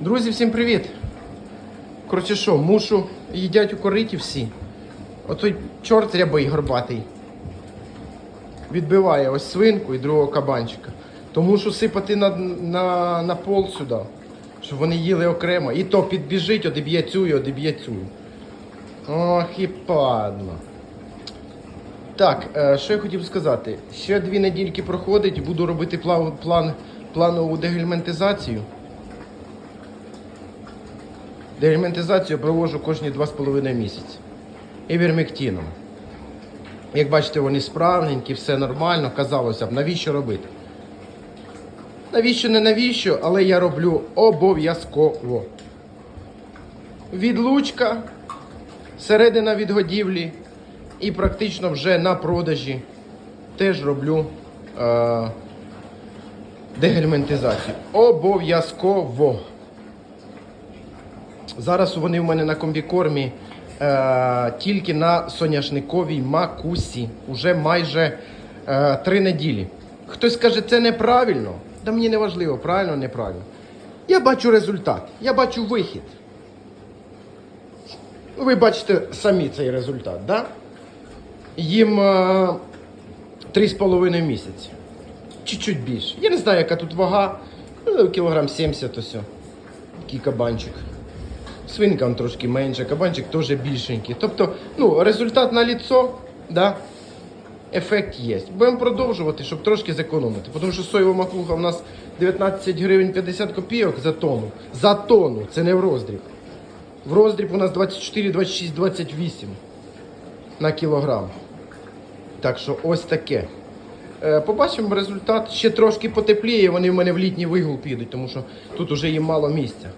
Друзі, всім привіт! Коротше що, мушу їдять у кориті всі. Отой чорт рябий горбатий. Відбиває ось свинку і другого кабанчика. То мушу сипати на, на, на пол сюди, щоб вони їли окремо. І то підбіжить, одіб'є цю і одіб'є цю. Ох і падно. Так, е, що я хотів сказати. Ще дві недільки проходить буду робити план, план, планову дегельментизацію. Дегельментизацію проводжу кожні 2,5 місяці. Івермектином. Як бачите, вони справненькі, все нормально. Казалося б, навіщо робити? Навіщо, не навіщо, але я роблю обов'язково. Відлучка, середина відгодівлі і практично вже на продажі теж роблю е, дегельментизацію. Обов'язково. Зараз вони в мене на комбікормі е, тільки на соняшниковій макусі. Уже майже е, три неділі. Хтось каже, це неправильно. Та мені не важливо, правильно, неправильно. Я бачу результат, я бачу вихід. Ви бачите самі цей результат, да? Їм е, три з половиною місяці. Чуть-чуть більше. Я не знаю, яка тут вага. Ну, кілограм 70 ось. Такий кабанчик. Свинка трошки менше, кабанчик теж більшенький. Тобто, ну, результат на ліцо, да, ефект є. Будемо продовжувати, щоб трошки зекономити. Тому що соєва макуха у нас 19 гривень 50 копійок за тонну. За тонну, це не в роздріб. В роздріб у нас 24, 26, 28 на кілограм. Так що ось таке. Е, Побачимо результат. Ще трошки потепліє, вони в мене в літній вигул підуть, тому що тут уже їм мало місця.